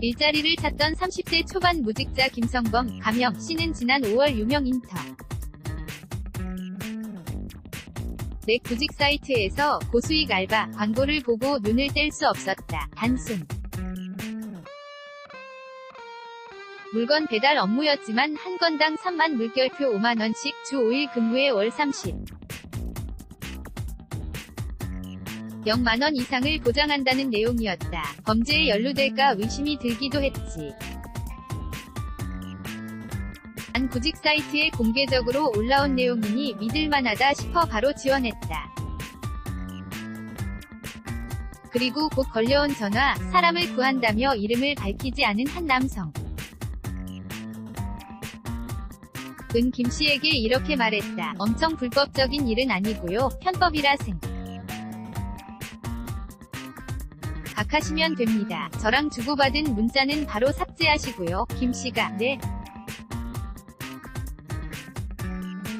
일자리를 찾던 30대 초반 무직자 김성범, 가명 씨는 지난 5월 유명 인터. 넥 구직 사이트에서 고수익 알바 광고를 보고 눈을 뗄 수 없었다. 단순. 물건 배달 업무였지만 한 건당 3만 물결표 5만원씩 주 5일 근무에 월 30. 0만원 이상을 보장한다는 내용이었다. 범죄에 연루될까 의심이 들기도 했지. 한 구직 사이트에 공개적으로 올라온 내용이니 믿을만하다 싶어 바로 지원했다. 그리고 곧 걸려온 전화, 사람을 구한다며 이름을 밝히지 않은 한 남성. 은 김씨에게 이렇게 말했다. 엄청 불법적인 일은 아니고요. 편법이라 생. 각 하시면 됩니다. 저랑 주고받은 문자는 바로 삭제하시고요. 김씨가, 네.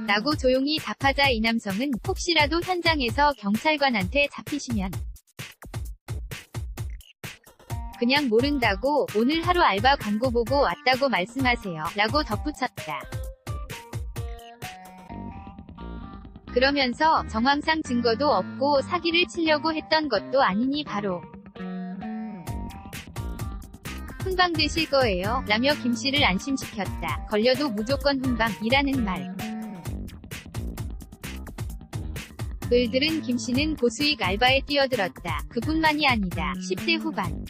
라고 조용히 답하자 이 남성은 혹시라도 현장에서 경찰관한테 잡히시면 그냥 모른다고 오늘 하루 알바 광고 보고 왔다고 말씀하세요. 라고 덧붙였다. 그러면서 정황상 증거도 없고 사기를 치려고 했던 것도 아니니 바로 훈방되실 거예요. 라며 김씨를 안심시켰다. 걸려도 무조건 훈방이라는 말. 을 들은 김씨는 고수익 알바에 뛰어들었다. 그뿐만이 아니다. 10대 후반.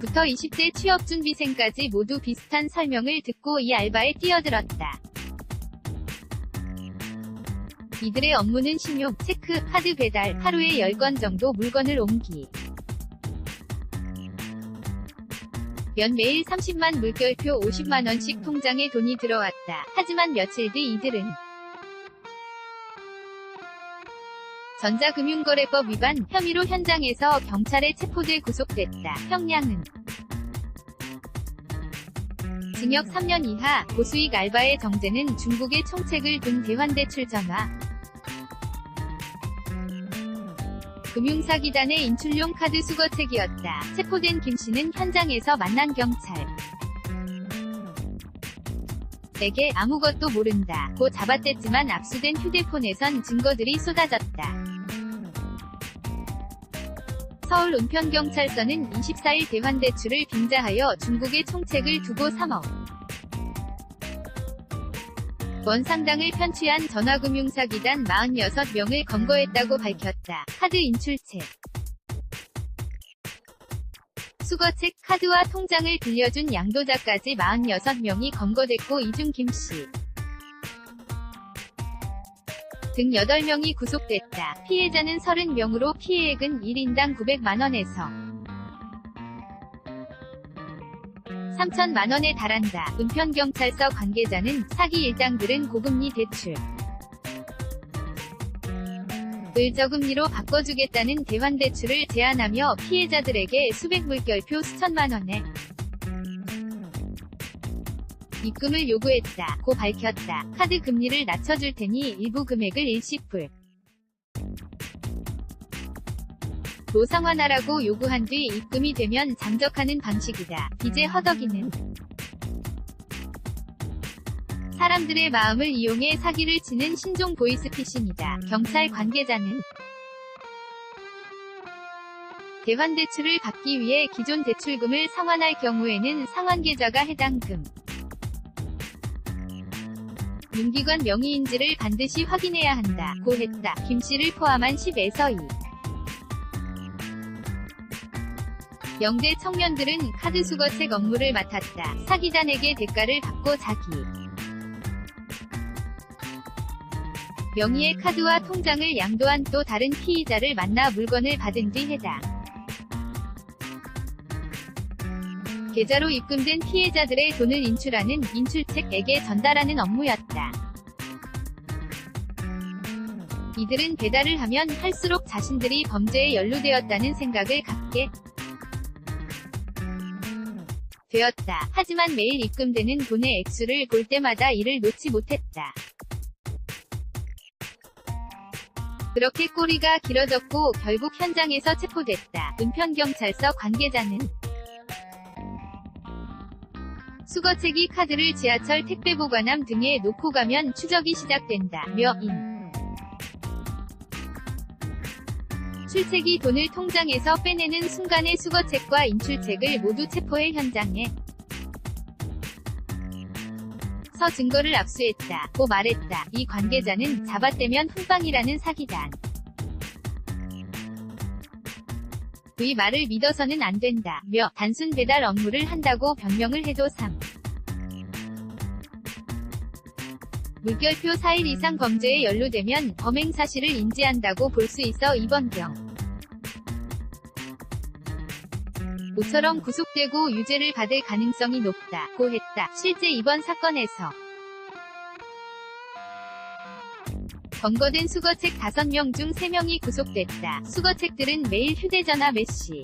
부터 20대 취업준비생까지 모두 비슷한 설명을 듣고 이 알바에 뛰어들었다. 이들의 업무는 신용, 체크, 카드 배달, 하루에 10건 정도 물건을 옮기. 연 매일 30만 물결표 50만원씩 통장에 돈이 들어왔다. 하지만 며칠 뒤 이들은 전자금융거래법 위반 혐의로 현장에서 경찰에 체포돼 구속됐다. 형량은 징역 3년 이하, 고수익 알바의 정제는 중국의 총책을 둔 대환대출 전화. 금융사기단의 인출용 카드 수거책이었다. 체포된 김씨는 현장에서 만난 경찰. 내게 아무것도 모른다. 고 잡아댔지만 압수된 휴대폰에선 증거들이 쏟아졌다. 서울 은평경찰서는 24일 대환대출을 빙자하여 중국의 총책을 두고 3억 원 상당을 편취한 전화금융사기단 46명을 검거했다고 밝혔다. 카드 인출책 수거책, 카드와 통장을 빌려준 양도자까지 46명이 검거됐고 이중 김씨 등 8명이 구속됐다. 피해자는 30명으로 피해액은 1인당 900만원에서 3천만 원에 달한다. 은평경찰서 관계자는 사기 일당들은 고금리 대출 을 저금리로 바꿔주겠다는 대환대출을 제안하며 피해자들에게 수백 물결표 수천만원에 입금을 요구했다. 고 밝혔다. 카드 금리를 낮춰줄 테니 일부 금액을 일시불 로 상환하라고 요구한 뒤 입금이 되면 장적하는 방식이다. 빚의 허덕이는 사람들의 마음을 이용해 사기를 치는 신종 보이스피싱이다. 경찰 관계자는 대환 대출을 받기 위해 기존 대출금을 상환할 경우에는 상환계좌가 해당 금 윤기관 명의인지를 반드시 확인해야 한다. 고 했다. 김 씨를 포함한 10에서 2. 영대 청년들은 카드 수거책 업무를 맡았다. 사기단에게 대가를 받고 자기 명의의 카드와 통장을 양도한 또 다른 피의자를 만나 물건을 받은 뒤 해당 계좌로 입금된 피해자들의 돈을 인출하는 인출책에게 전달하는 업무였다. 이들은 배달을 하면 할수록 자신들이 범죄에 연루되었다는 생각을 갖게 되었다. 하지만 매일 입금되는 돈의 액수를 볼 때마다 이를 놓지 못했다. 그렇게 꼬리가 길어졌고 결국 현장에서 체포됐다. 은평경찰서 관계자는 수거책이 카드를 지하철 택배 보관함 등에 놓고 가면 추적이 시작된다. 며 인. 출첵이 돈을 통장에서 빼내는 순간에 수거책과 인출책을 모두 체포해 현장에 서 증거를 압수했다. 고 말했다. 이 관계자는 잡아떼면 훈방이라는 사기단. 그의 말을 믿어서는 안 된다. 며 단순 배달 업무를 한다고 변명을 해도 3. 물결표 4일 이상 범죄에 연루되면 범행 사실을 인지한다고 볼 수 있어 이번 경. 모처럼 구속되고 유죄를 받을 가능성이 높다. 고 했다. 실제 이번 사건에서 검거된 수거책 5명 중 3명이 구속됐다. 수거책들은 매일 휴대전화 메시,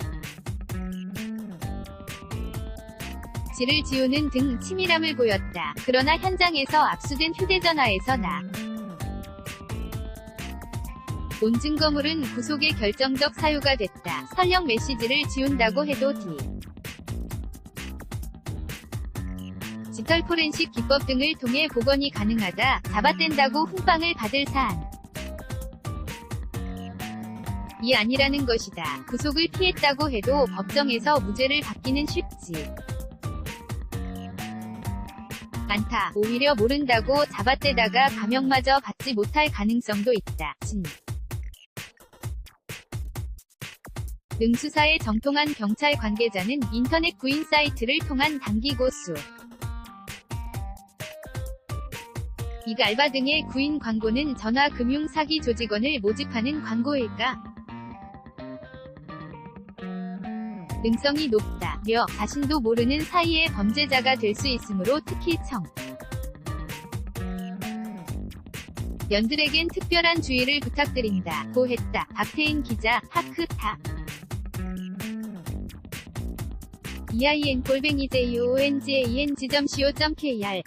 지를 지우는 등 치밀함을 보였다. 그러나 현장에서 압수된 휴대전화에서 나. 온 증거물은 구속의 결정적 사유가 됐다. 설령 메시지를 지운다고 해도 D. 디지털 포렌식 기법 등을 통해 복원이 가능하다. 잡아뗀다고 훈방을 받을 사안. 이 아니라는 것이다. 구속을 피했다고 해도 법정에서 무죄를 받기는 쉽지. 않다. 오히려 모른다고 잡아떼다가 감형마저 받지 못할 가능성도 있다. 진. 능 수사에 정통한 경찰 관계자는 인터넷 구인 사이트를 통한 단기 고수. 이 알바 등의 구인 광고는 전화 금융 사기 조직원을 모집하는 광고일까? 능성이 높다. 며 자신도 모르는 사이에 범죄자가 될 수 있으므로 특히 청. 연들에겐 특별한 주의를 부탁드린다. 고 했다. 박태인 기자, 하크타. ein 골뱅이 j o n g a n g.co.kr